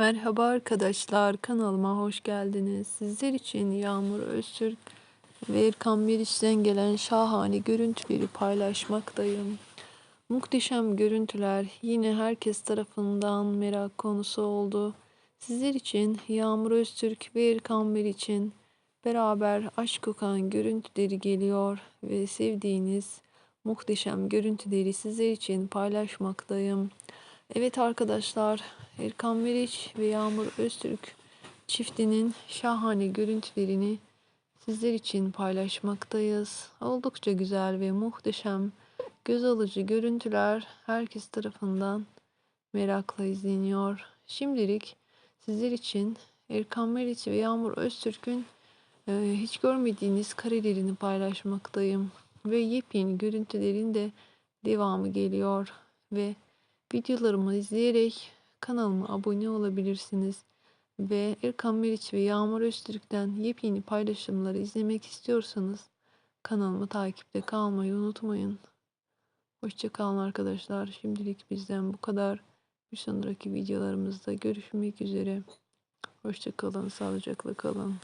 Merhaba arkadaşlar, kanalıma hoş geldiniz. Sizler için Yağmur Öztürk ve Erkan Meriç'ten gelen şahane görüntüleri paylaşmaktayım. Muhteşem görüntüler yine herkes tarafından merak konusu oldu. Sizler için Yağmur Öztürk ve Erkan Meriç'in beraber aşk kokan görüntüleri geliyor ve sevdiğiniz muhteşem görüntüleri sizler için paylaşmaktayım. Evet arkadaşlar, Erkan Meriç ve Yağmur Öztürk çiftinin şahane görüntülerini sizler için paylaşmaktayız. Oldukça güzel ve muhteşem, göz alıcı görüntüler herkes tarafından merakla izleniyor. Şimdilik sizler için Erkan Meriç ve Yağmur Öztürk'ün e, hiç görmediğiniz karelerini paylaşmaktayım. Ve yepyeni görüntülerin de devamı geliyor ve Videolarımı izleyerek kanalıma abone olabilirsiniz. Ve Erkan Meriç ve Yağmur Öztürk'ten yepyeni paylaşımları izlemek istiyorsanız kanalımı takipte kalmayı unutmayın. Hoşçakalın arkadaşlar. Şimdilik bizden bu kadar. Bir sonraki videolarımızda görüşmek üzere. Hoşçakalın, sağlıcakla kalın.